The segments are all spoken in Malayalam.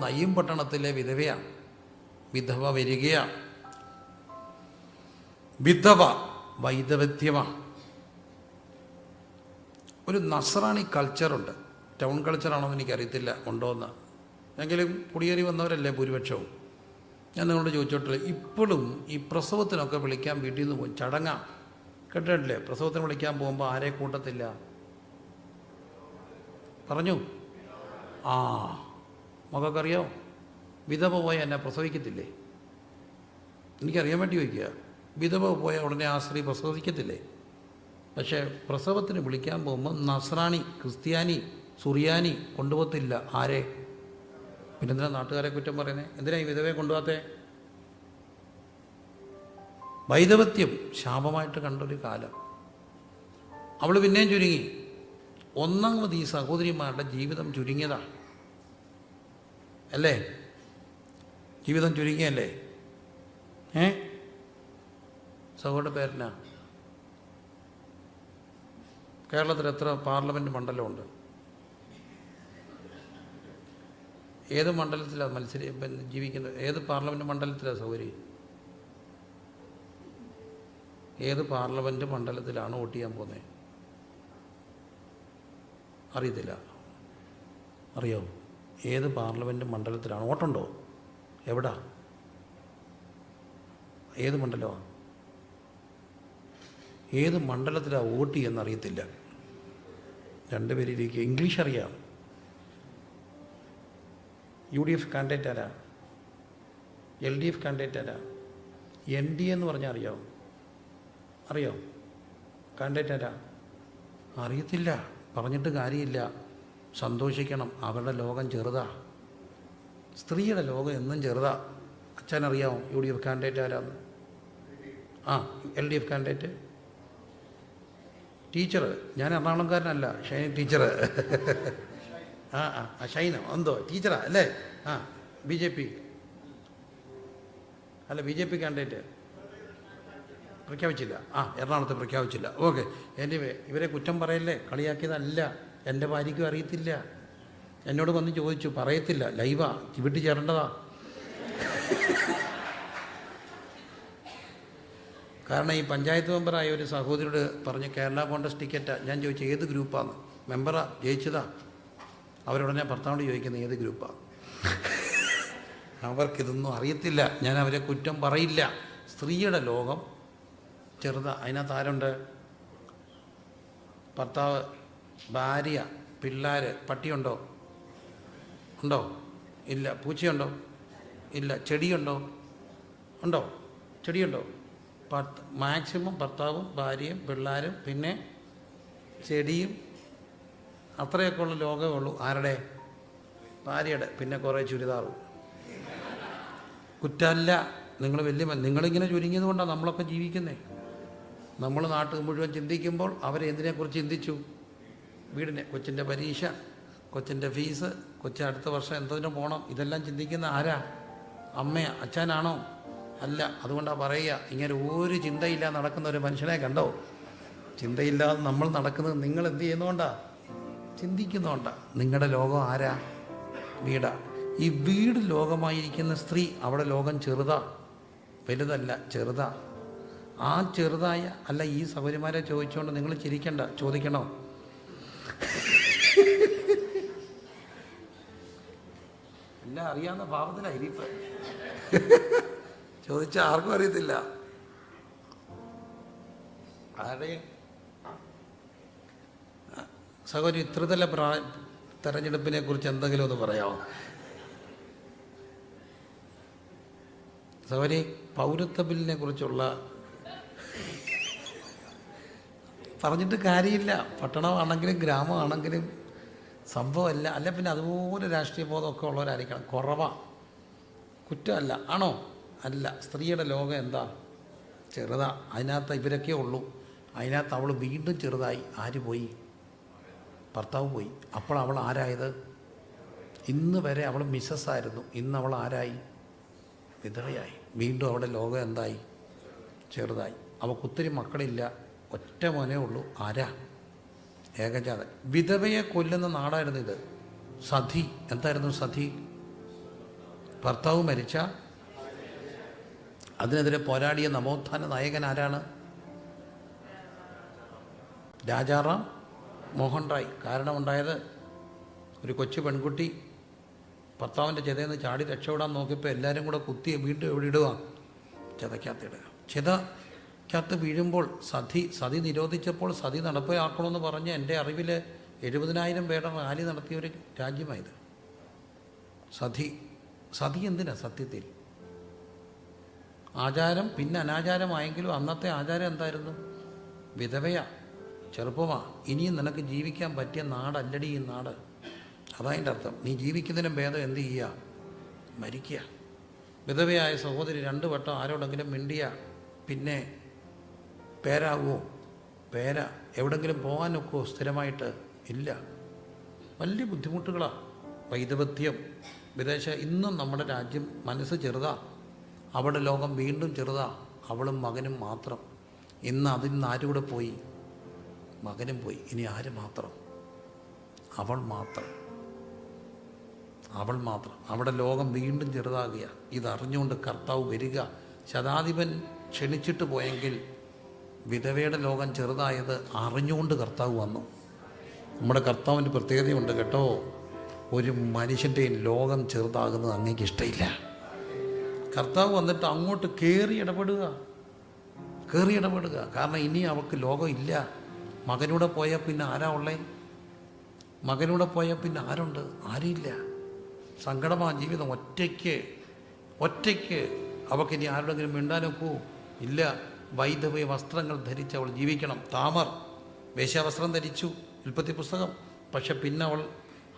നയ്യം പട്ടണത്തിലെ വിധവയാണ്. വിധവ വരികയാണ്. വിധവ വൈദവത്യമാണ് ഒരു നസറാണി കൾച്ചറുണ്ട് ടൗൺ കൾച്ചറാണോ എന്ന് എനിക്കറിയത്തില്ല. ഉണ്ടോയെന്ന് എങ്കിലും കുടിയേറി വന്നവരല്ലേ ഭൂരിപക്ഷവും? ഞാൻ നിങ്ങളോട് ചോദിച്ചോട്ടില്ല ഇപ്പോഴും ഈ പ്രസവത്തിനൊക്കെ വിളിക്കാൻ വീട്ടിൽ നിന്ന് പോകും ചടങ്ങാ. കേട്ടിട്ടില്ലേ? പ്രസവത്തിന് വിളിക്കാൻ പോകുമ്പോൾ ആരെ കൂട്ടത്തില്ല? പറഞ്ഞു. ആ. മകൾക്കറിയോ വിധവ പോയ എന്നെ പ്രസവിക്കത്തില്ലേ? എനിക്കറിയാൻ വേണ്ടി ചോദിക്കുക. വിധവ പോയ ഉടനെ ആ സ്ത്രീ പ്രസവിക്കത്തില്ലേ? പക്ഷേ പ്രസവത്തിന് വിളിക്കാൻ പോകുമ്പോൾ നസ്രാണി ക്രിസ്ത്യാനി സുറിയാനി കൊണ്ടുപോകത്തില്ല. ആരെ? പിന്നെ എന്തിനാ നാട്ടുകാരെ കുറ്റം പറയുന്നത് എന്തിനാ ഈ വിധവയെ കൊണ്ടുപോകാത്തേ? വൈദവത്യം ശാപമായിട്ട് കണ്ടൊരു കാലം. അവൾ പിന്നെയും ചുരുങ്ങി. ഒന്നാമത് ഈ സഹോദരിമാരുടെ ജീവിതം ചുരുങ്ങിയതാ. അല്ലേ? ജീവിതം ചുരുങ്ങിയല്ലേ? ഏ? സഹോദരന്റെ പേരെന്നാ കേരളത്തിൽ എത്ര പാർലമെന്റ് മണ്ഡലമുണ്ട്? ഏത് മണ്ഡലത്തിലാണ് മത്സരി ജീവിക്കുന്നത് ഏത് പാർലമെന്റ് മണ്ഡലത്തിലാണ് സൗകര്യം? ഏത് പാർലമെന്റ് മണ്ഡലത്തിലാണ് വോട്ട് ചെയ്യാൻ പോകുന്നത് അറിയത്തില്ല. അറിയോ ഏത് പാർലമെന്റ് മണ്ഡലത്തിലാണ്? വോട്ടുണ്ടോ? എവിടാ? ഏത് മണ്ഡലമാണ് ഏത് മണ്ഡലത്തിലാണ് വോട്ട് ചെയ്യുന്നറിയത്തില്ല. രണ്ടുപേരിലേക്ക് ഇംഗ്ലീഷ് അറിയാം. യു ഡി എഫ് കാൻഡിഡേറ്റ് ആരാ? എൽ ഡി എഫ് കാൻഡിഡേറ്റ് ആരാ? എൻ ഡി എന്ന് പറഞ്ഞാൽ അറിയാമോ അറിയോ? കാൻഡിഡേറ്റ് ആരാ? അറിയത്തില്ല. പറഞ്ഞിട്ട് കാര്യമില്ല. സന്തോഷിക്കണം. അവരുടെ ലോകം ചെറുതാ. സ്ത്രീയുടെ ലോകം എന്നും ചെറുതാ. അച്ഛനറിയാമോ യു ഡി എഫ് കാൻഡിഡേറ്റ് ആരാന്ന്? ആ L D F candidate. Teacher ഞാൻ എറണാകുളംകാരനല്ല ഷൈനി ടീച്ചർ ആ ആ ഷൈന എന്തോ ടീച്ചറാ അല്ലേ? ആ ബി ജെ പി. അല്ല ബി ജെ പി കാൻഡിഡേറ്റ്. പ്രഖ്യാപിച്ചില്ല. ആ എറണാകുളത്ത് പ്രഖ്യാപിച്ചില്ല. ഓക്കെ എന്റെ ഇവരെ കുറ്റം പറയല്ലേ? കളിയാക്കിയതല്ല. എന്റെ ഭാര്യയ്ക്കും അറിയത്തില്ല. എന്നോട് വന്ന് ചോദിച്ചു പറയത്തില്ല ലൈവാ വീട്ടിൽ ചേരേണ്ടതാ. കാരണം ഈ പഞ്ചായത്ത് മെമ്പറായ ഒരു സഹോദരിയോട് പറഞ്ഞു കേരള കോൺഗ്രസ് ടിക്കറ്റാ. ഞാൻ ചോദിച്ചു ഏത് ഗ്രൂപ്പാന്ന്? മെമ്പറാ ജയിച്ചതാ. അവരുടനെ ഭർത്താവിനോട് ചോദിക്കുന്നത് ഏത് ഗ്രൂപ്പാണ് അവർക്കിതൊന്നും അറിയത്തില്ല. ഞാൻ അവരെ കുറ്റം പറയില്ല. സ്ത്രീയുടെ ലോകം ചെറുതാ. അതിനകത്ത് ആരുണ്ട്? ഭർത്താവ് ഭാര്യ പിള്ളേർ പട്ടിയുണ്ടോ? ഉണ്ടോ? ഇല്ല. പൂച്ചയുണ്ടോ? ഇല്ല. ചെടിയുണ്ടോ? ഉണ്ടോ? ചെടിയുണ്ടോ? ഭർത്ത മാക്സിമം ഭർത്താവും ഭാര്യയും പിള്ളേരും പിന്നെ ചെടിയും. അത്രയൊക്കെ ഉള്ള ലോകമേ ഉള്ളൂ. ആരുടെ? ഭാര്യയുടെ. പിന്നെ കുറേ ചുരിദാറും. കുറ്റമല്ല. നിങ്ങൾ വലിയ നിങ്ങളിങ്ങനെ ചുരുങ്ങിയത് കൊണ്ടാണ് നമ്മളൊക്കെ ജീവിക്കുന്നത് നമ്മൾ നാട്ടിൽ മുഴുവൻ ചിന്തിക്കുമ്പോൾ അവരെന്തിനെക്കുറിച്ച് ചിന്തിച്ചു? വീടിനെ കൊച്ചിന്റെ പരീക്ഷ കൊച്ചിന്റെ ഫീസ് കൊച്ചി അടുത്ത വർഷം എന്തതിനു പോകണം ഇതെല്ലാം ചിന്തിക്കുന്ന ആരാ? അമ്മയാ അച്ഛനാണോ? അല്ല അതുകൊണ്ടാണ് പറയുക ഇങ്ങനെ ഒരു ചിന്തയില്ല നടക്കുന്ന ഒരു മനുഷ്യനെ കണ്ടോ? ചിന്തയില്ലാതെ നമ്മൾ നടക്കുന്നത് നിങ്ങൾ എന്ത് ചെയ്യുന്നോണ്ടാ? ചിന്തിക്കുന്നോണ്ടാ. നിങ്ങളുടെ ലോകം ആരാ? വീടാ. ഈ വീട് ലോകമായിരിക്കുന്ന സ്ത്രീ അവിടെ ലോകം ചെറുതാ. വലുതല്ല ചെറുതാ. ആ ചെറുതായ അല്ല ഈ സൗകര്യമാരെ ചോദിച്ചുകൊണ്ട് നിങ്ങൾ ചിരിക്കണ്ട ചോദിക്കണോ? എല്ലാം അറിയാവുന്ന ഭാവത്തിലാണ് ഇരിപ്പ് ചോദിച്ചാൽ ആർക്കും അറിയത്തില്ല. ആരുടെയും സഹോദരി ത്രിതല പ്രാ തെരഞ്ഞെടുപ്പിനെ കുറിച്ച് എന്തെങ്കിലും ഒന്ന് പറയാമോ സഹോദരി പൗരത്വ ബില്ലിനെ കുറിച്ചുള്ള പറഞ്ഞിട്ട് കാര്യമില്ല. പട്ടണമാണെങ്കിലും ഗ്രാമമാണെങ്കിലും സംഭവമല്ല. അല്ല പിന്നെ അതുപോലെ രാഷ്ട്രീയ ബോധമൊക്കെ ഉള്ളവരായിരിക്കണം. കുറവാ. കുറ്റമല്ല. ആണോ? അല്ല. സ്ത്രീയുടെ ലോകം എന്താ? ചെറുതാ. അതിനകത്ത് ഇവരൊക്കെ ഉള്ളൂ. അതിനകത്ത് അവൾ വീണ്ടും ചെറുതായി. ആര് പോയി? ഭർത്താവ് പോയി. അപ്പോൾ അവൾ ആരായത്? ഇന്ന് വരെ അവൾ മിസ്സസ് ആയിരുന്നു. ഇന്ന് അവൾ ആരായി? വിധവയായി. വീണ്ടും അവളുടെ ലോകം എന്തായി? ചെറുതായി. അവൾക്ക് ഒത്തിരി മക്കളില്ല. ഒറ്റ മോനേ ഉള്ളൂ. ആരാ? ഏകജാതൻ. വിധവയെ കൊല്ലുന്ന നാടായിരുന്നു ഇത്. സതി എന്തായിരുന്നു സതി ഭർത്താവ് മരിച്ച അതിനെതിരെ പോരാടിയ നവോത്ഥാന നായകൻ ആരാണ്? രാജാറാം മോഹൻ റായ്. കാരണമുണ്ടായത് ഒരു കൊച്ചു പെൺകുട്ടി ഭർത്താവിന്റെ ചെതയിൽ നിന്ന് ചാടി രക്ഷപ്പെടാൻ നോക്കിയപ്പോൾ എല്ലാവരും കൂടെ കുത്തിയെ വീണ്ടും എവിടെ ഇടുക. ചെതയ്ക്കകത്തിടുക ചെതയ്ക്കകത്ത് വീഴുമ്പോൾ സതി സതി നിരോധിച്ചപ്പോൾ സതി നടപ്പിലാക്കണമെന്ന് പറഞ്ഞ് എന്റെ അറിവിൽ എഴുപതിനായിരം പേരുടെ റാലി നടത്തിയ ഒരു രാജ്യമായത്. സതി സതി എന്തിനാ സത്യത്തിൽ? ആചാരം പിന്നെ അനാചാരമായെങ്കിലും അന്നത്തെ ആചാരം എന്തായിരുന്നു? വിധവയാ ചെറുപ്പമാ. ഇനിയും നിനക്ക് ജീവിക്കാൻ പറ്റിയ നാടല്ലടി ഈ നാട്. അതതിന്റെ അർത്ഥം. നീ ജീവിക്കുന്നതിനും ഭേദം എന്ത് ചെയ്യുക മരിക്കുക. വിധവയായ സഹോദരി രണ്ടു വട്ടം ആരോടെങ്കിലും മിണ്ടിയ. പിന്നെ പേരാകുമോ പേര. എവിടെങ്കിലും പോകാനൊക്കെ സ്ഥിരമായിട്ട് ഇല്ല. വലിയ ബുദ്ധിമുട്ടുകളാണ് വൈദവത്യം വിദേശ ഇന്നും നമ്മുടെ രാജ്യം മനസ്സ് ചെറുതാ. അവിടെ ലോകം വീണ്ടും ചെറുതാ. അവളും മകനും മാത്രം. ഇന്ന് അതിൽ നിന്ന് ആരൂടെ പോയി? മകനും പോയി. ഇനി ആര് മാത്രം? അവൾ മാത്രം. അവൾ മാത്രം. അവിടെ ലോകം വീണ്ടും ചെറുതാകുക ഇതറിഞ്ഞുകൊണ്ട് കർത്താവ് വരിക. ശതാധിപൻ ക്ഷണിച്ചിട്ട് പോയെങ്കിൽ വിധവയുടെ ലോകം ചെറുതായത് അറിഞ്ഞുകൊണ്ട് കർത്താവ് വന്നു. നമ്മുടെ കർത്താവിന്റെ പ്രത്യേകതയുണ്ട് കേട്ടോ. ഒരു മനുഷ്യന്റെയും ലോകം ചെറുതാകുന്നത് അങ്ങേക്ക് ഇഷ്ടമില്ല കർത്താവ് വന്നിട്ട് അങ്ങോട്ട് കയറി ഇടപെടുക. കയറി ഇടപെടുക. കാരണം ഇനി അവൾക്ക് ലോകം ഇല്ല. മകനൂടെ പോയാൽ പിന്നെ ആരാ ഉള്ളേ? മകനൂടെ പോയാൽ പിന്നെ ആരുണ്ട്? ആരുമില്ല. സങ്കടമാ ജീവിതം. ഒറ്റയ്ക്ക് ഒറ്റയ്ക്ക് അവൾക്ക് ഇനി ആരുടെങ്കിലും മിണ്ടാനൊക്കൂ? ഇല്ല. വൈധവ്യ വസ്ത്രങ്ങൾ ധരിച്ച് അവൾ ജീവിക്കണം. താമർ വേശ്യാവസ്ത്രം ധരിച്ചു. ഉൽപ്പത്തി പുസ്തകം. പക്ഷെ പിന്നെ അവൾ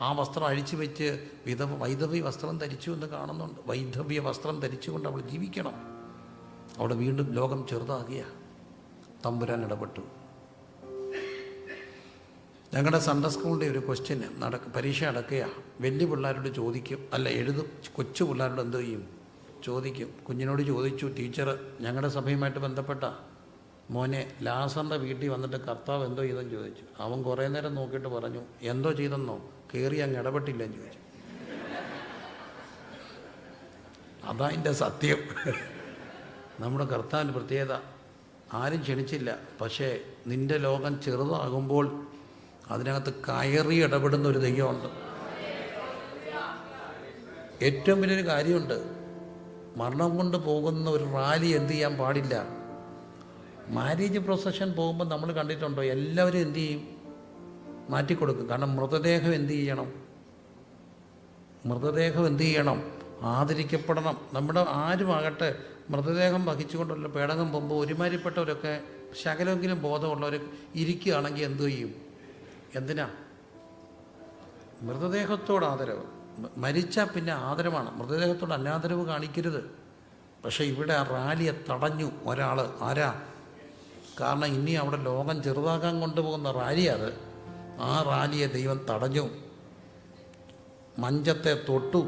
ആ വസ്ത്രം അഴിച്ചു വെച്ച് വിധവ വൈദവ്യ വസ്ത്രം ധരിച്ചു എന്ന് കാണുന്നുണ്ട്. വൈദവ്യ വസ്ത്രം ധരിച്ചുകൊണ്ട് അവൾ ജീവിക്കണം. അവിടെ വീണ്ടും ലോകം ചെറുതാകിയ തമ്പുരാൻ ഇടപെട്ടു. ഞങ്ങളുടെ സൺഡേ സ്കൂളിന്റെ ഒരു ക്വസ്റ്റ്യൻ നടക്ക പരീക്ഷ അടക്കുക വലിയ പിള്ളേരോട് ചോദിക്കും. അല്ല എഴുതും. കൊച്ചു പിള്ളേരോട് എന്ത് ചെയ്യും? ചോദിക്കും. കുഞ്ഞിനോട് ചോദിച്ചു ടീച്ചർ ഞങ്ങളുടെ സഭയുമായിട്ട് ബന്ധപ്പെട്ട മോനെ ലാസറിന്റെ വീട്ടിൽ വന്നിട്ട് കർത്താവ് എന്തോ ചെയ്തെന്ന് ചോദിച്ചു. അവൻ കുറേ നേരം നോക്കിയിട്ട് പറഞ്ഞു എന്തോ ചെയ്തെന്നോ? കയറി അങ്ങ് ഇടപെട്ടില്ലെന്ന് ചോദിച്ചു. അതാ എന്റെ സത്യം. നമ്മുടെ കർത്താവിന്റെ പ്രത്യേകത ആരും ക്ഷണിച്ചില്ല. പക്ഷേ നിന്റെ ലോകം ചെറുതാകുമ്പോൾ അതിനകത്ത് കയറി ഇടപെടുന്ന ഒരു ദൈവമുണ്ട്. ഏറ്റവും വലിയൊരു കാര്യമുണ്ട് മരണം കൊണ്ട് പോകുന്ന ഒരു റാലി എന്ത് ചെയ്യാൻ പാടില്ല. മാരേജ് പ്രൊസഷൻ പോകുമ്പോൾ നമ്മൾ കണ്ടിട്ടുണ്ടോ എല്ലാവരും എന്ത് ചെയ്യും? മാറ്റിക്കൊടുക്കും. കാരണം മൃതദേഹം എന്ത് ചെയ്യണം? മൃതദേഹം എന്ത് ചെയ്യണം? ആദരിക്കപ്പെടണം. നമ്മുടെ ആരുമാകട്ടെ മൃതദേഹം വഹിച്ചുകൊണ്ടുള്ള പേടകം പോകുമ്പോൾ ഒരുമാതിരിപ്പെട്ടവരൊക്കെ ശകലമെങ്കിലും ബോധമുള്ളവർ ഇരിക്കുകയാണെങ്കിൽ എന്തു ചെയ്യും? എന്തിനാ? മൃതദേഹത്തോട് ആദരവ് മ- മരിച്ചാൽ പിന്നെ ആദരവാണ്. മൃതദേഹത്തോട് അനാദരവ് കാണിക്കരുത്. പക്ഷേ ഇവിടെ ആ റാലിയെ തടഞ്ഞു ഒരാൾ ആരാ? കാരണം ഇനി അവിടെ ലോകം ചെറുതാക്കാൻ കൊണ്ടുപോകുന്ന റാലി ആ റാലിയെ ദൈവം തടഞ്ഞു. മഞ്ചത്തെ തൊട്ടു.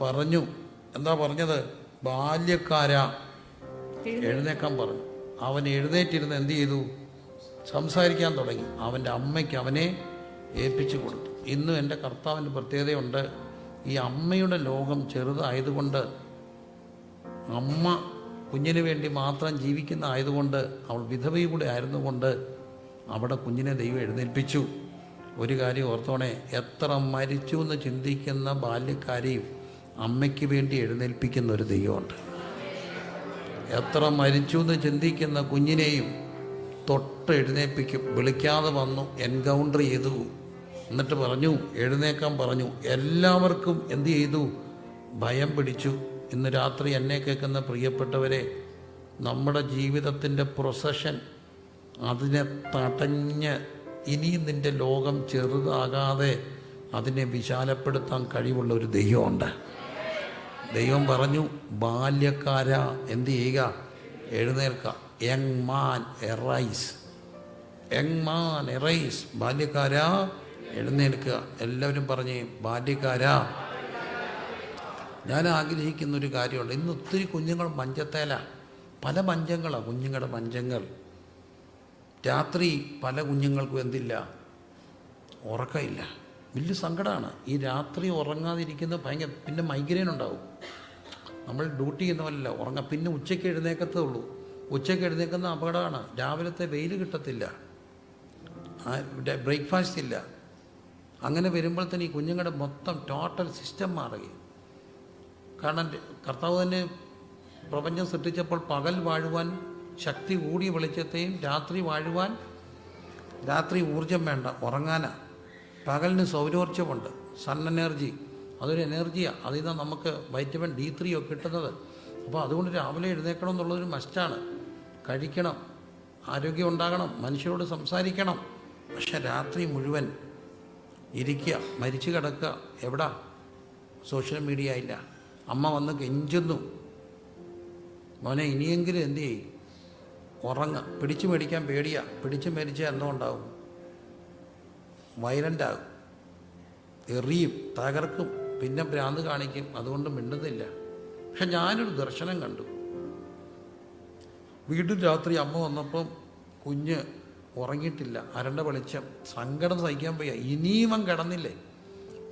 പറഞ്ഞു. എന്താ പറഞ്ഞത്? ബാല്യക്കാരാ. എഴുന്നേക്കാൻ പറഞ്ഞു. അവൻ എഴുന്നേറ്റിരുന്ന് എന്ത് ചെയ്തു? സംസാരിക്കാൻ തുടങ്ങി. അവന്റെ അമ്മയ്ക്ക് അവനെ ഏൽപ്പിച്ചു കൊടുത്തു. ഇന്നും എന്റെ കർത്താവിന്റെ പ്രത്യേകതയുണ്ട്. ഈ അമ്മയുടെ ലോകം ചെറുതായതുകൊണ്ട് അമ്മ കുഞ്ഞിന് വേണ്ടി മാത്രം ജീവിക്കുന്ന ആയതുകൊണ്ട് അവൾ വിധവയും കൂടെ ആയിരുന്നുകൊണ്ട് അവിടെ കുഞ്ഞിനെ ദൈവം എഴുന്നേൽപ്പിച്ചു. ഒരു കാര്യം ഓർത്തോണേ എത്ര മരിച്ചു എന്ന് ചിന്തിക്കുന്ന ബാല്യക്കാരെയും അമ്മയ്ക്ക് വേണ്ടി എഴുന്നേൽപ്പിക്കുന്ന ഒരു ദൈവമുണ്ട്. എത്ര മരിച്ചു എന്ന് ചിന്തിക്കുന്ന കുഞ്ഞിനെയും തൊട്ട് എഴുന്നേൽപ്പിക്കും വിളിക്കാതെ വന്നു എൻകൗണ്ടർ ചെയ്തു. എന്നിട്ട് പറഞ്ഞു എഴുന്നേക്കാൻ പറഞ്ഞു. എല്ലാവർക്കും എന്തു ചെയ്തു? ഭയം പിടിച്ചു. ഇന്ന് രാത്രി എന്നെ കേൾക്കുന്ന പ്രിയപ്പെട്ടവരെ നമ്മുടെ ജീവിതത്തിന്റെ പ്രൊസഷൻ അതിനെ തടഞ്ഞ് ഇനിയും നിന്റെ ലോകം ചെറുതാകാതെ അതിനെ വിശാലപ്പെടുത്താൻ കഴിവുള്ള ഒരു ദൈവമുണ്ട്. ദൈവം പറഞ്ഞു ബാല്യക്കാര എന്തു ചെയ്യുക? എഴുന്നേൽക്ക young man arise. Young man arise. ബാല്യക്കാര എഴുന്നേൽക്കുക. എല്ലാവരും പറഞ്ഞ് ബാല്യക്കാര ഞാൻ ആഗ്രഹിക്കുന്ന ഒരു കാര്യമുണ്ട്. ഇന്ന് ഒത്തിരി കുഞ്ഞുങ്ങൾ മഞ്ചത്തേല. പല മഞ്ചങ്ങളാണ് കുഞ്ഞുങ്ങളുടെ മഞ്ചങ്ങൾ. രാത്രി പല കുഞ്ഞുങ്ങൾക്കും എന്തില്ല? ഉറക്കമില്ല. വലിയ സങ്കടമാണ് ഈ രാത്രി ഉറങ്ങാതിരിക്കുന്നത് ഭയങ്കര പിന്നെ മൈഗ്രെയിൻ ഉണ്ടാവും. നമ്മൾ ഡ്യൂട്ടി ചെയ്യുന്നവരല്ല ഉറങ്ങാം. പിന്നെ ഉച്ചയ്ക്ക് എഴുന്നേക്കത്തേ ഉള്ളൂ. ഉച്ചയ്ക്ക് എഴുന്നേക്കുന്ന അപകടമാണ്. രാവിലത്തെ വെയിൽ കിട്ടത്തില്ല. ബ്രേക്ക്ഫാസ്റ്റ് ഇല്ല. അങ്ങനെ വരുമ്പോൾ തന്നെ ഈ കുഞ്ഞുങ്ങളുടെ മൊത്തം ടോട്ടൽ സിസ്റ്റം മാറുകയും കാരണം കർത്താവ് തന്നെ പ്രപഞ്ചം സൃഷ്ടിച്ചപ്പോൾ പകൽ വാഴുവാൻ ശക്തി കൂടിയ വെളിച്ചത്തെയും രാത്രി വാഴുവാൻ രാത്രി ഊർജം വേണ്ട ഉറങ്ങാനാണ് പകലിന് സൗരോർജമുണ്ട് സൺ എനർജി അതൊരു എനർജിയാണ് അതിൽ നിന്ന് നമുക്ക് വൈറ്റമിൻ ഡി ത്രീ ഒക്കെ കിട്ടുന്നത്. അപ്പോൾ അതുകൊണ്ട് രാവിലെ എഴുന്നേക്കണം എന്നുള്ളതൊരു മസ്റ്റാണ് കഴിക്കണം ആരോഗ്യം ഉണ്ടാകണം മനുഷ്യരോട് സംസാരിക്കണം. പക്ഷെ രാത്രി മുഴുവൻ ഇരിക്കുക മരിച്ചു കിടക്കുക. എവിടാ? സോഷ്യൽ മീഡിയ ഇല്ല. അമ്മ വന്ന് കെഞ്ചുന്നു. മോനെ ഇനിയെങ്കിലും എന്തു ചെയ്യും? ഉറങ്ങ. പിടിച്ചു മേടിക്കാൻ പേടിയാ. പിടിച്ചു മേടിച്ചാൽ എന്തോ ഉണ്ടാവും? വയലന്റാകും എറിയും തകർക്കും. പിന്നെ ഭ്രാന്ത് കാണിക്കും. അതുകൊണ്ട് മിണ്ടുന്നില്ല. പക്ഷെ ഞാനൊരു ദർശനം കണ്ടു. വീണ്ടും രാത്രി അമ്മ വന്നപ്പം കുഞ്ഞ് ഉറങ്ങിയിട്ടില്ല. അരണ്ട വെളിച്ചം. സങ്കടം സഹിക്കാൻ വയ്യ. ഇനിയും കിടന്നില്ലേ?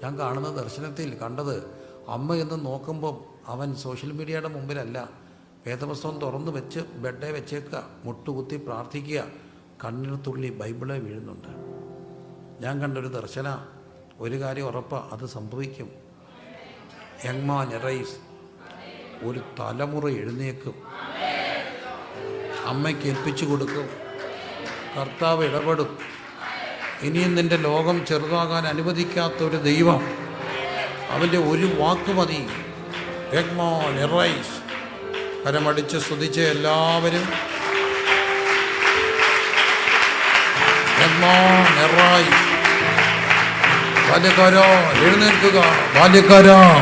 ഞാൻ കാണുന്ന ദർശനത്തിൽ കണ്ടത് അമ്മ എന്ന് നോക്കുമ്പം അവൻ സോഷ്യൽ മീഡിയയുടെ മുമ്പിലല്ല. വേദപുസ്തകം തുറന്നു വെച്ച് ബെഡേ വെച്ചേക്കുക. മുട്ടുകുത്തി പ്രാർത്ഥിക്കുക. കണ്ണിന് തുള്ളി ബൈബിളെ വീഴുന്നുണ്ട്. ഞാൻ കണ്ടൊരു ദർശന. ഒരു കാര്യം ഉറപ്പാ അത് സംഭവിക്കും. യങ്മാൻ എറൈസ് ഒരു തലമുറ എഴുന്നേക്കും. അമ്മയ്ക്ക് ഏൽപ്പിച്ചു കൊടുക്കും. കർത്താവ് ഇടപെടും. ഇനിയും നിന്റെ ലോകം ചെറുതാകാൻ അനുവദിക്കാത്ത ഒരു ദൈവം അവന്റെ ഒരു വാക്ക് മതി. കരമടിച്ച് സ്തുതിച്ച എല്ലാവരും. എഴുന്നേൽക്കുക.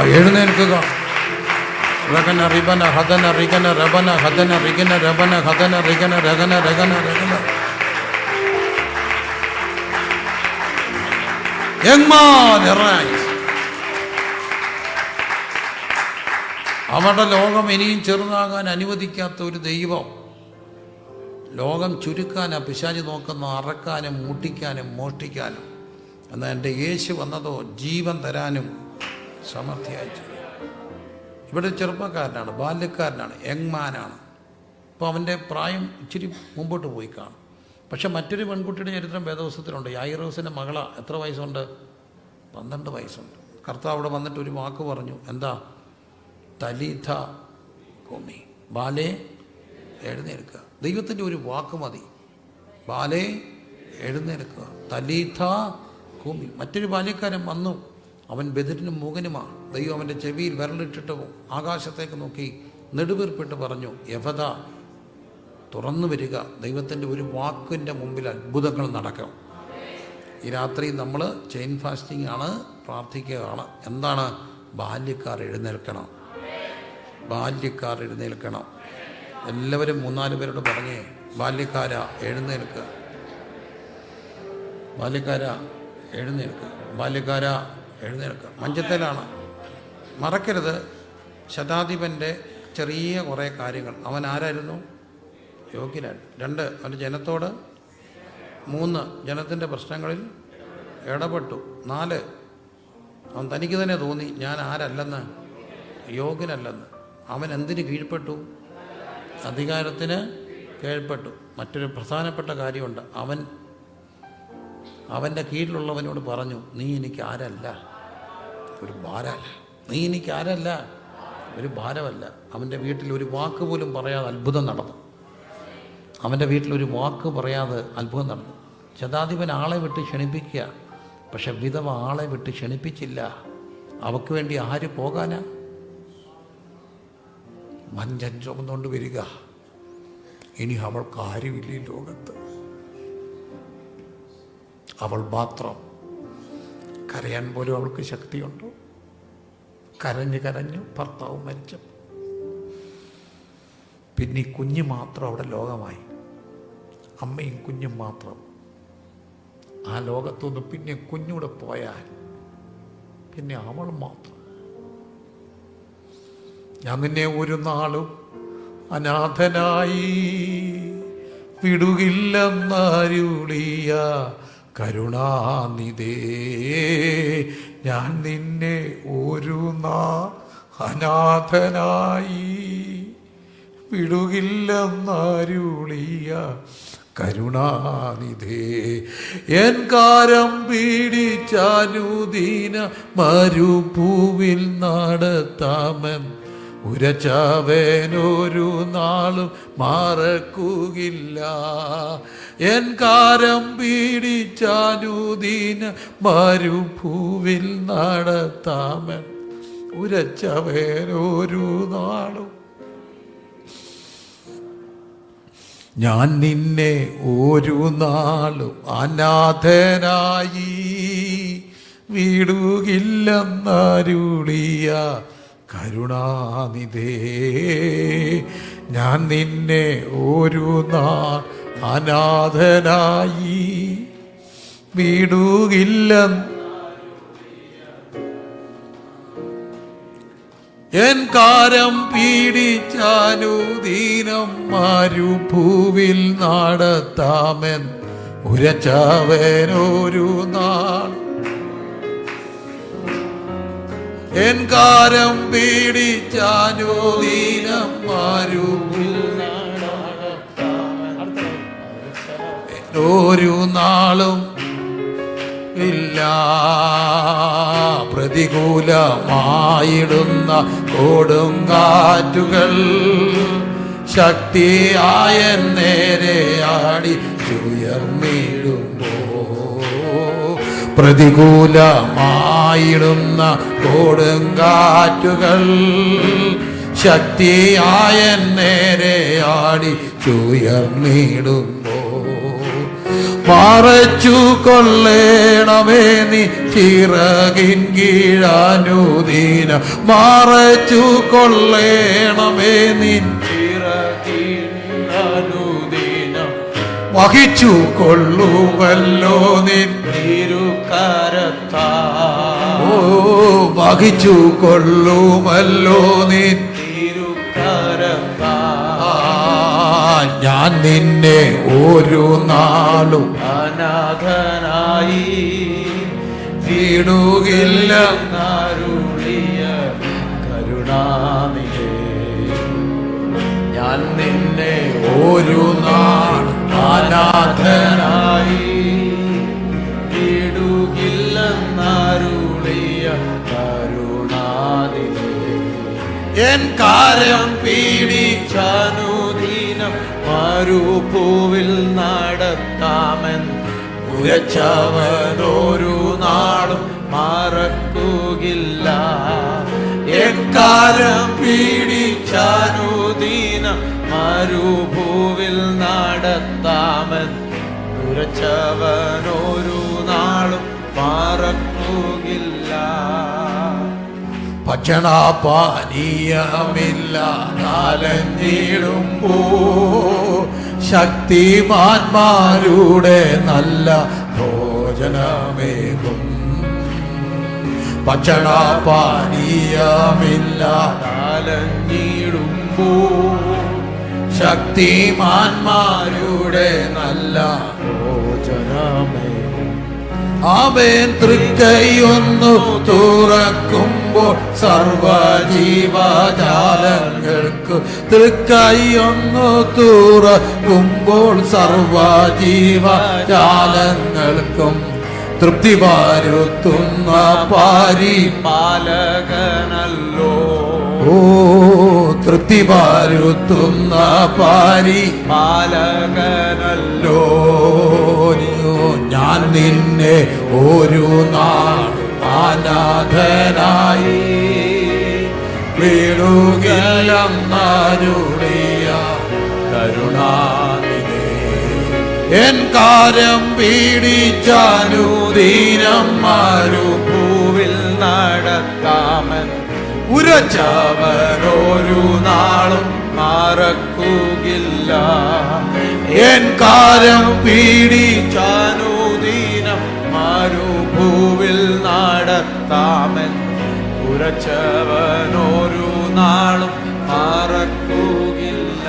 എഴുന്നേൽക്കുക. രബന രഗന രഗന രഗന. അവരുടെ ലോകം ഇനിയും ചെറുതാകാൻ അനുവദിക്കാത്ത ഒരു ദൈവം. ലോകം ചുരുക്കാനാ പിശാചി നോക്കുന്ന അറക്കാനും മുട്ടിക്കാനും മോഷ്ടിക്കാനും. എന്നാൽ എന്റെ യേശു വന്നതോ ജീവൻ തരാനും സമർത്ഥിയായി. ഇവിടെ ചെറുപ്പക്കാരനാണ് ബാല്യക്കാരനാണ് യങ്മാനാണ്. അപ്പോൾ അവന്റെ പ്രായം ഇച്ചിരി മുമ്പോട്ട് പോയി കാണും. പക്ഷെ മറ്റൊരു പെൺകുട്ടിയുടെ ചരിത്രം വേദവസ്തുത്തിലുണ്ട് യായിറോസിന്റെ മകള എത്ര വയസ്സുണ്ട്? പന്ത്രണ്ട് വയസ്സുണ്ട്. കർത്താവ് അവിടെ വന്നിട്ട് ഒരു വാക്ക് പറഞ്ഞു. എന്താ? തലിഥ കോമി ബാലേ എഴുന്നേൽക്കുക. ദൈവത്തിന്റെ ഒരു വാക്ക് മതി. ബാലേ എഴുന്നേൽക്കുക. തലീഥ ഭൂമി മറ്റൊരു ബാല്യക്കാരൻ വന്നു. അവൻ ബദിരിനും മൂകനുമാണ് ദൈവം അവന്റെ ചെവിയിൽ വിരലിട്ടിട്ട് ആകാശത്തേക്ക് നോക്കി നെടുവീർപ്പിട്ട് പറഞ്ഞു യവത തുറന്നു വരിക. ദൈവത്തിന്റെ ഒരു വാക്കിന്റെ മുമ്പിൽ അത്ഭുതങ്ങൾ നടക്കും. ഈ രാത്രി നമ്മൾ ചെയിൻ ഫാസ്റ്റിംഗ് ആണ് പ്രാർത്ഥിക്കുകയാണ്. എന്താണ്? ബാല്യക്കാർ എഴുന്നേൽക്കണം. ബാല്യക്കാർ എഴുന്നേൽക്കണം. എല്ലാവരും മൂന്നാൽ പേരോട് പറഞ്ഞേ ബാല്യക്കാര എഴുന്നേൽക്കുക ബാല്യക്കാര എഴുന്നേൽക്കുക ബാല്യക്കാര എഴുന്നേൽക്കുക മഞ്ചത്തേലാണ്. മറക്കരുത്. ശതാധിപന്റെ ചെറിയ കുറേ കാര്യങ്ങൾ. അവൻ ആരായിരുന്നു? യോഗ്യനായിരുന്നു രണ്ട് അവന്റെ ജനത്തോട് മൂന്ന് ജനത്തിന്റെ പ്രശ്നങ്ങളിൽ ഇടപെട്ടു. നാല് അവൻ തനിക്ക് തന്നെ തോന്നി ഞാൻ ആരല്ലെന്ന് യോഗ്യനല്ലെന്ന്. അവൻ എന്തിന് കീഴ്പ്പെട്ടു? അധികാരത്തിന് കീഴ്പ്പെട്ടു. മറ്റൊരു പ്രധാനപ്പെട്ട കാര്യമുണ്ട്. അവൻ അവന്റെ കീഴിലുള്ളവനോട് പറഞ്ഞു നീ എനിക്ക് ആരല്ല? ഒരു ഭാരമല്ല. നീ എനിക്ക് ആരല്ല? ഒരു ഭാരമല്ല. അവന്റെ വീട്ടിൽ ഒരു വാക്ക് പോലും പറയാതെ അത്ഭുതം നടന്നു. അവന്റെ വീട്ടിലൊരു വാക്ക് പറയാതെ അത്ഭുതം നടന്നു. ശതാധിപൻ ആളെ വിട്ട് ക്ഷണിപ്പിക്കുക. പക്ഷെ വിധവ ആളെ വിട്ട് ക്ഷണിപ്പിച്ചില്ല. അവക്ക് വേണ്ടി ആര് പോകാനാ? മഞ്ചൻ ചുമന്നുകൊണ്ട് വരിക. ഇനി അവൾക്ക് ആരുമില്ല ഈ ലോകത്ത്. അവൾ മാത്രം. കരയാൻ പോലും അവൾക്ക് ശക്തിയുണ്ടോ? കരഞ്ഞ് കരഞ്ഞു ഭർത്താവ് മരിച്ചു പിന്നെ കുഞ്ഞ് മാത്രം അവിടെ ലോകമായി. അമ്മയും കുഞ്ഞും മാത്രം. ആ ലോകത്തുനിന്ന് പിന്നെ കുഞ്ഞൂടെ പോയാൽ പിന്നെ അവൾ മാത്രം. ഞാൻ നിന്നെ ഒരു നാളും അനാഥനായി വിടുകില്ലെന്നരുളിയ കരുണാനിധേ ഞാൻ നിന്നെ ഒരു നാ അനാഥനായി വിടുകില്ലെന്നരുളിയ കരുണാനിധേ എൻ കാരം പീഡിച്ചാനുദീന മരുഭൂവിൽ നടത്താമൻ. ഉരച്ചവേനൊരു നാളും മാറക്കുകില്ല. എൻ കാരം പീഡിച്ചാനുദീന മരുഭൂവിൽ നടത്താമൻ. ഉരച്ചവേനൊരു നാളും ഞാൻ നിന്നെ ഒരു നാളും അനാഥനായി വീടുകില്ലെന്നരുളിയ കരുണാനിധേ. ഞാൻ നിന്നെ ഒരു നാൾ അനാഥനായി വീടുകില്ലെന്ന് എൻ കാരം പീഡിച്ചാനുദീനം മരുഭൂവിൽ നാടത്താമൻ ഉരച്ചവനൊരു നാൾ. എൻ കാരം പീഡിച്ചാനുദീനം മരുഭൂവിൽ ഒരു നാളും ഇല്ല. പ്രതികൂലമായിടുന്ന കൊടുങ്കാറ്റുകൾ ശക്തിയായ നേരെ ആടി ചുയർന്നിടുമ്പോ പ്രതികൂലമായിടുന്ന കൊടുങ്കാറ്റുകൾ ശക്തിയായ നേരെ ആടി ചുയർന്നിടുമ്പോ മറച്ചു കൊള്ളേണമേ നീ ചിറകിൻ കീഴാനുദീന. മറച്ചു കൊള്ളേണമേ നീ ചിറകിനുദീന വഹിച്ചു കൊള്ളുമല്ലോ നിൻ തിരുക്കരത്താ ഓ വഹിച്ചു കൊള്ളുമല്ലോ നിൻ ഞാൻ നിന്നെ ഒരു നാളും അനാഥനായി വീടുകില്ല. വീടുകില്ലെന്നരുളിയ കരുണാനിധേ. ഞാൻ നിന്നെ ഒരു നാൾ അനാഥനായി വീടുകില്ലെന്നരുളിയ കരുണാനിധേ. എൻ കാര്യം പീഡി ചാനുദീനം മരുഭൂവിൽ നടത്താമൻ ഉരച്ചവനോരു നാളും മറക്കുകയില്ല എക്കാലം പീഡിച്ചാനുദീനം മരുഭൂവിൽ നടത്താമൻ ഉരച്ചവനോരു നാളും മറക്കുകയില്ല ഭക്ഷണപാനീയമില്ല നാലഞ്ഞിടുമ്പോ ശക്തിമാന്മാരുടെ നല്ല ഭോജനമേകും. ഭക്ഷണപാനീയമില്ല കാലഞ്ഞിടുമ്പോ ശക്തിമാന്മാരുടെ നല്ല ഭോജനമേകും. അവൻ തൃക്കൈയൊന്നു തുറക്കുമ്പോൾ സർവജീവജാലങ്ങൾക്ക് തൃക്കൈയൊന്നു തുറക്കുമ്പോൾ സർവജീവജാലങ്ങൾക്കും തൃപ്തി വരുത്തുന്ന പാരി പാലകനല്ലോ ഓ തൃപ്തി വരുത്തുന്ന പാരി പാലകനല്ലോ ലോനിയോ ഞാൻ നിന്നെ ഒരു നാൾ അനാഥനായി വീടുകല്ലെന്നരുളിയ കരുണാനിധേ. എൻ കാര്യം പീഡിച്ചാനുദീനം മരുഭൂവിൽ നടക്കാമൻ ഉരച്ചവനൊരു നാളും മറക്കുകയില്ല എൻ കാര്യം പീഡി ചാനുദീനം മരുഭൂവിൽ നടത്താമൻ ഉരച്ചവനൊരു നാളും മറക്കുകയില്ല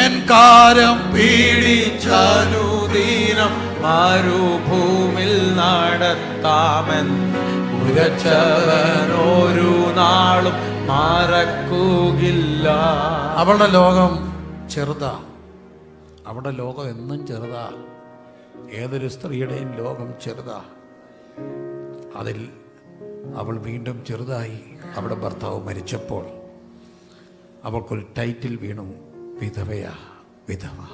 എൻ കാരം പീഡിച്ചു ദീനം മരുഭൂമിൽ നടത്താമൻ ഉറച്ചവനൊരു നാളും മറക്കുകയില്ല അവളുടെ ലോകം ചെറുതാ. അവളുടെ ലോകം എന്നും ചെറുതാ. ഏതൊരു സ്ത്രീയുടെയും ലോകം ചെറുതാ. അതിൽ അവൾ വീണ്ടും ചെറുതായി അവളുടെ ഭർത്താവ് മരിച്ചപ്പോൾ അവൾക്കൊരു ടൈറ്റിൽ വീണു. വിധവയാ വിധവ.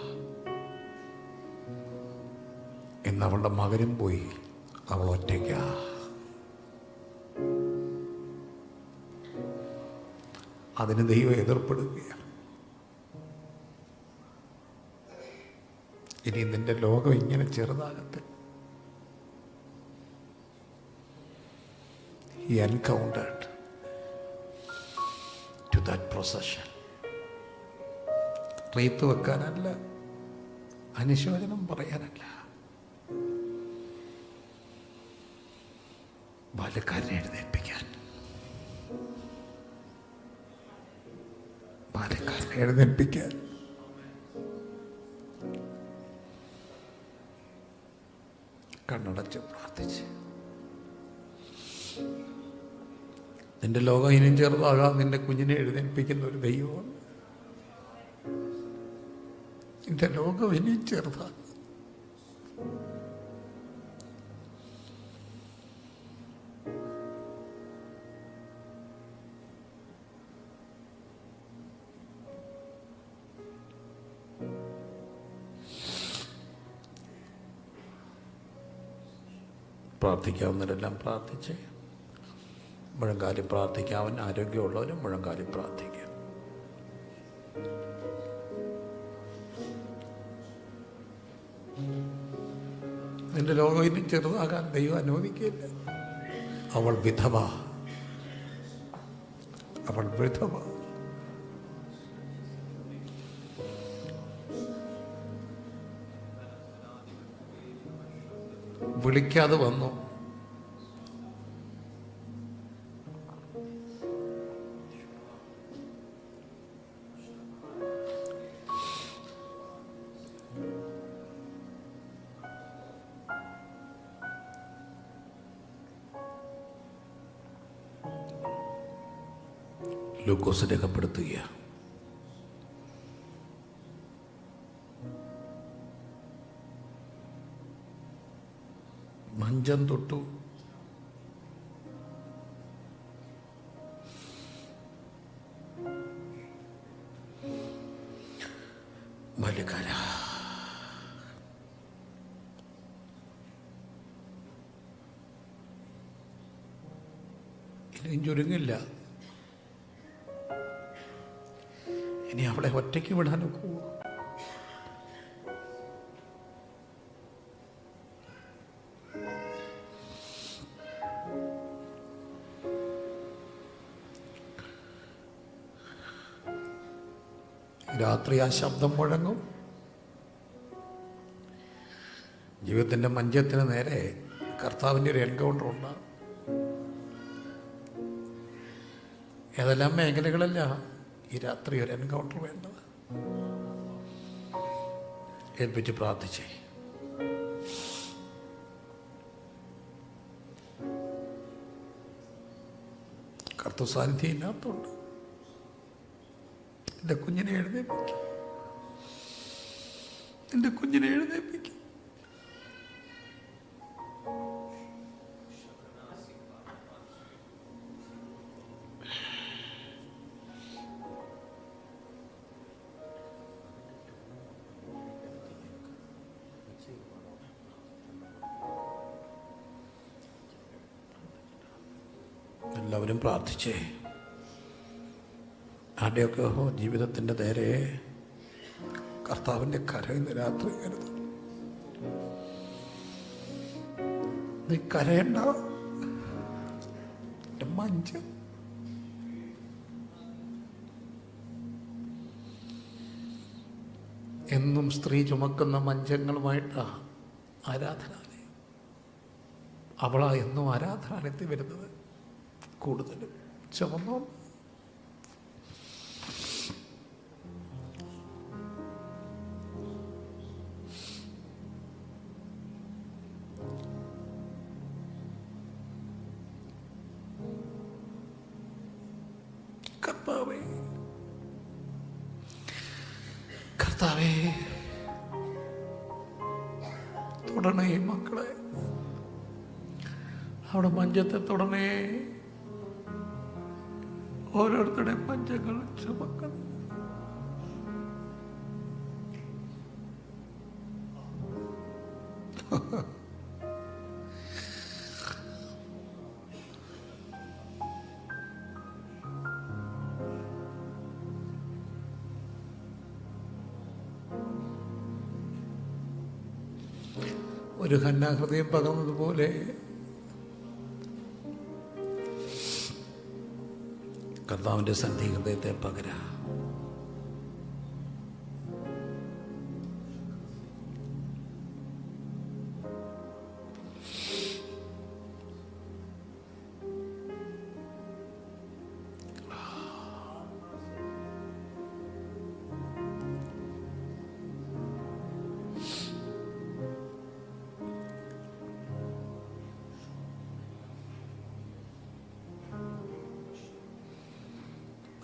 എന്ന് അവളുടെ മകനും പോയി. അവൾ ഒറ്റയ്ക്ക. അതിന് ദൈവം എതിർപ്പെടുകയാണ് ഇനി നിന്റെ ലോകം ഇങ്ങനെ ചെറുതാകത്തെ he encountered to that procession. വെക്കാനല്ല അനുശോചനം പറയാനല്ല. ബാലക്കാരനെ എഴുന്നേൽപ്പിക്കാൻ. ബാലക്കാരനെ എഴുന്നേൽപ്പിക്കാൻ. നിന്റെ ലോകം ഇനിയും ചെറുതാകാം നിന്റെ കുഞ്ഞിനെ എഴുന്നേൽപ്പിക്കുന്ന ഒരു ദൈവമാണ് നിന്റെ ലോകം ഇനിയും ചെറുതാകും. പ്രാർത്ഥിക്കാവുന്നവരെല്ലാം പ്രാർത്ഥിച്ച്. മുഴങ്കാലി അവൻ ആരോഗ്യമുള്ളവനും മുഴങ്കാലി പ്രാർത്ഥിക്കുക നിന്റെ ലോകം ഇനി ചെറുതാകാൻ ദൈവം അനുവദിക്കില്ല അവൾ വിധവ. അവൾ വിധവ. വിളിക്കാതെ വന്നു. ലൂക്കോസ് രേഖപ്പെടുത്തുകയാണ് മഞ്ചം തൊട്ടു. അവളെ വിടാൻ വിടാനൊക്കുമോ രാത്രി ആ ശബ്ദം മുഴങ്ങും. ജീവിതത്തിന്റെ മഞ്ചത്തിന് നേരെ കർത്താവിന്റെ ഒരു എൻകൗണ്ടർ ഉണ്ടാകും. ഏതെല്ലാം മേഖലകളല്ല ഈ രാത്രി ഒരു എൻകൗണ്ടർ വേണ്ടത്? ഏൽപ്പിച്ച് പ്രാർത്ഥിച്ചേ. കർത്തു സാന്നിധ്യം ഇല്ലാത്തതുകൊണ്ട് എന്റെ കുഞ്ഞിനെ എഴുന്നേൽപ്പിക്കും. എന്റെ കുഞ്ഞിനെ എഴുന്നേൽപ്പിക്കും. എല്ലാവരും പ്രാർത്ഥിച്ചേ. ആരുടെയൊക്കെ ജീവിതത്തിന്റെ നേരെ കർത്താവിന്റെ കര ഇന്ന് രാത്രി കരുത് നീ കരയണ്ട. എന്നും സ്ത്രീ ചുമക്കുന്ന മഞ്ചങ്ങളുമായിട്ടാ ആരാധനാലയം. അവളാ എന്നും ആരാധനാലയത്തിൽ വരുന്നത്. കൂടുതലും. ചുമന്നാൽ കർത്താവേ. കർത്താവേ. തുടണേ മക്കളെ. അവിടെ മഞ്ചത്തെ തുടണേ. ഓരോരുത്തരുടെ പഞ്ചങ്ങൾ ചുമക്കുന്നു. ഒരു ഹന്നാഹൃദയം പകർന്നതുപോലെ കർത്താവിൻ്റെ സന്ധി ഹൃദയത്തെ പകര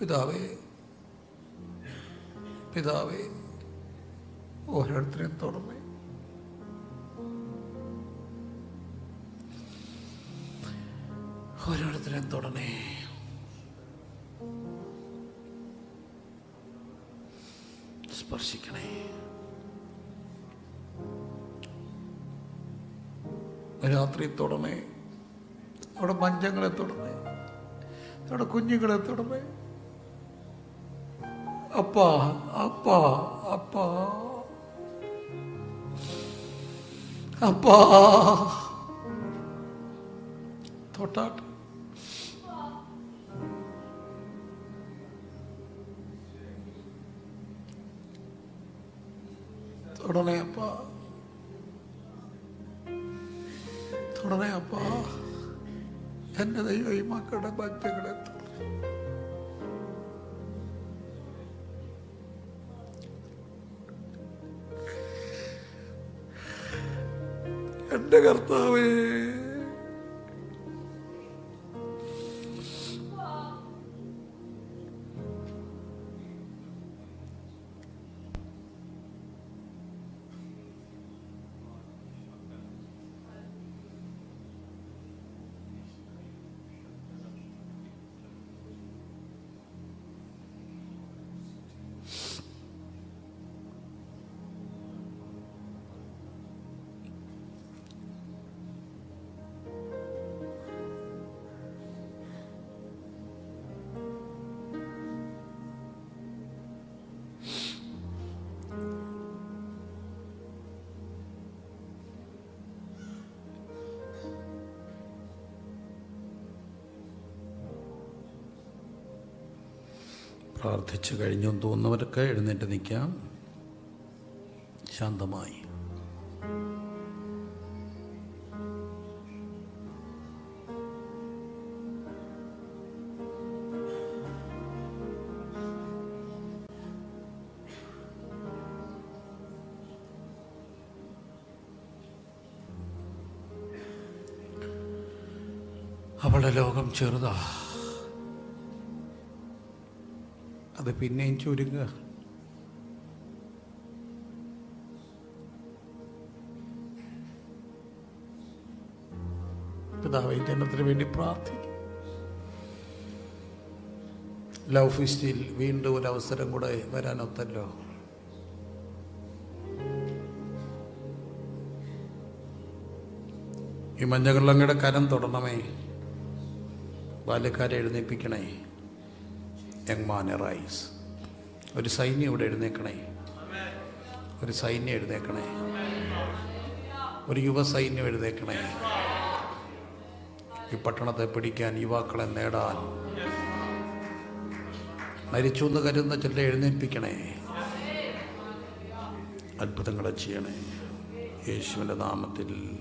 പിതാവേ പിതാവേ ഓരോരുത്തരെയും തുറന്നേ ഓരോരുത്തരെയും തുടണേ. സ്പർശിക്കണേ. രാത്രി തുടമേ അവിടെ മഞ്ചങ്ങളെ തുടമേ അവിടെ കുഞ്ഞുങ്ങളെ തുടണേ. അപ്പാ അപ്പാ അപ്പാ. അപ്പാ. തൊട്ടാട്ട്. തൊടണേ അപ്പാ. തൊടണേ അപ്പാ. എന്റെ ദൈവം ഈ മക്കളുടെ ബച്ചകളെ എന്റെ കർത്താവേ. പ്രാർത്ഥിച്ചു കഴിഞ്ഞു തോന്നുന്നവരൊക്കെ എഴുന്നേറ്റ് നിൽക്കാം. ശാന്തമായി. അവളുടെ ലോകം ചെറുതാ. അത് പിന്നെയും ചുരുങ്ങുക. പിതാവേ ജനത്തിന് വേണ്ടി പ്രാർത്ഥിക്കും. ലവ് ഫിസ്റ്റിൽ വീണ്ടും ഒരു അവസരം കൂടെ വരാനൊത്തല്ലോ. ഈ മഞ്ഞകള്ളങ്ങയുടെ കരം തൊടണമേ ബാല്യക്കാരെ എഴുന്നേൽപ്പിക്കണേ യങ് മാൻ റൈസ്. ഒരു സൈന്യം ഇവിടെ എഴുന്നേക്കണേ. ഒരു സൈന്യം എഴുന്നേക്കണേ. ഒരു യുവ സൈന്യം എഴുന്നേക്കണേ. ഈ പട്ടണത്തെ പിടിക്കാൻ യുവാക്കളെ നേടാൻ. മരിച്ചു എന്ന് കരുതുന്ന ചില എഴുന്നേൽപ്പിക്കണേ. അത്ഭുതങ്ങളെ ചെയ്യണേ. യേശുവിന്റെ നാമത്തിൽ